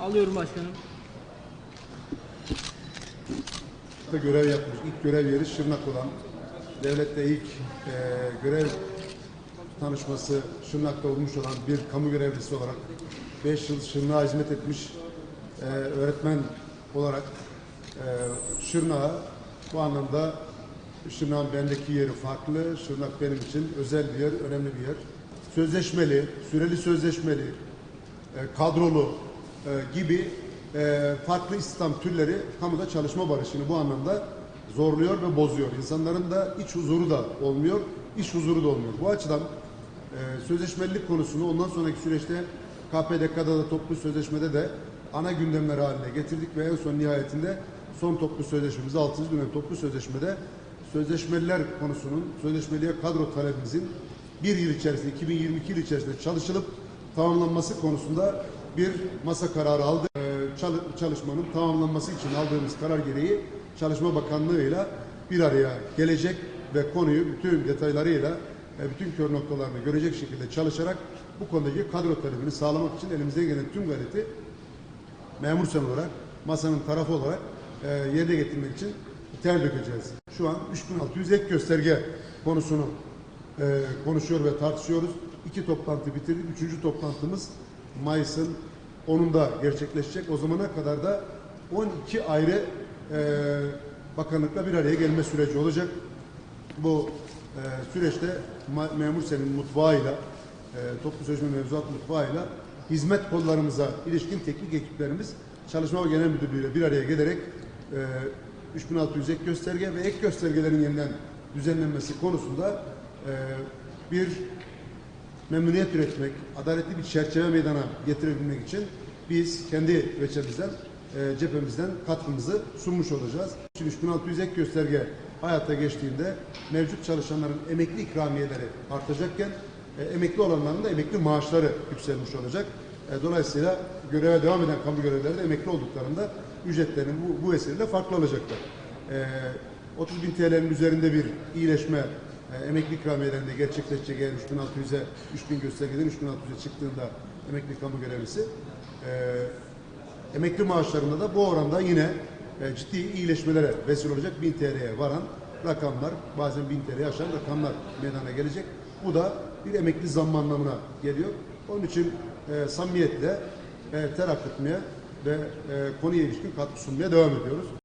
Alıyorum başkanım. da görev yapmış. İlk görev yeri Şırnak olan, devlette ilk e, görev tanışması Şırnak'ta olmuş olan bir kamu görevlisi olarak 5 yıl Şırnak'a hizmet etmiş e, öğretmen olarak e, Şırnak'a bu anlamda Şırnak'ın bendeki yeri farklı. Şırnak benim için özel bir yer, önemli bir yer. Sözleşmeli, süreli sözleşmeli, e, kadrolu gibi e, farklı istihdam türleri kamuda çalışma barışını bu anlamda zorluyor ve bozuyor. İnsanların da iç huzuru da olmuyor, iş huzuru da olmuyor. Bu açıdan e, sözleşmelilik konusunu ondan sonraki süreçte KPDK'da da toplu sözleşmede de ana gündemler haline getirdik ve en son nihayetinde son toplu sözleşmemiz 6. dönem toplu sözleşmede sözleşmeliler konusunun sözleşmeliye kadro talebimizin bir yıl içerisinde 2022 yıl içerisinde çalışılıp tamamlanması konusunda bir masa kararı aldı. Ee, çalı- çalışmanın tamamlanması için aldığımız karar gereği Çalışma Bakanlığı'yla bir araya gelecek ve konuyu bütün detaylarıyla e, bütün kör noktalarını görecek şekilde çalışarak bu konudaki kadro talebini sağlamak için elimizden gelen tüm gayreti memur sen olarak, masanın tarafı olarak e, yerine getirmek için ter dökeceğiz. Şu an 3600 ek gösterge konusunu e, konuşuyor ve tartışıyoruz. İki toplantı bitirdik. Üçüncü toplantımız Mayıs'ın 10'unda gerçekleşecek. O zamana kadar da 12 ayrı e, bakanlıkla bir araya gelme süreci olacak. Bu e, süreçte memur senin mutfağıyla, e, toplu sözleşme mevzuat mutfağıyla hizmet kollarımıza ilişkin teknik ekiplerimiz Çalışma ve Genel Müdürlüğü ile bir araya gelerek e, 3600 ek gösterge ve ek göstergelerin yeniden düzenlenmesi konusunda e, bir memnuniyet üretmek, adaletli bir çerçeve meydana getirebilmek için biz kendi veçemizden, e, cephemizden katkımızı sunmuş olacağız. Şimdi 3600 ek gösterge hayata geçtiğinde mevcut çalışanların emekli ikramiyeleri artacakken e, emekli olanların da emekli maaşları yükselmiş olacak. E, dolayısıyla göreve devam eden kamu görevlileri emekli olduklarında ücretlerinin bu, bu vesileyle farklı olacaklar. E, 30 bin TL'nin üzerinde bir iyileşme e, emekli ikramiyelerinde gerçekleşecek eğer 3600'e 3000 göstergeden 3600'e çıktığında emekli kamu görevlisi e, emekli maaşlarında da bu oranda yine e, ciddi iyileşmelere vesile olacak 1000 TL'ye varan rakamlar bazen 1000 TL'ye aşan rakamlar meydana gelecek. Bu da bir emekli zammı anlamına geliyor. Onun için e, samimiyetle e, ter akıtmaya ve e, konuya ilişkin katkı sunmaya devam ediyoruz.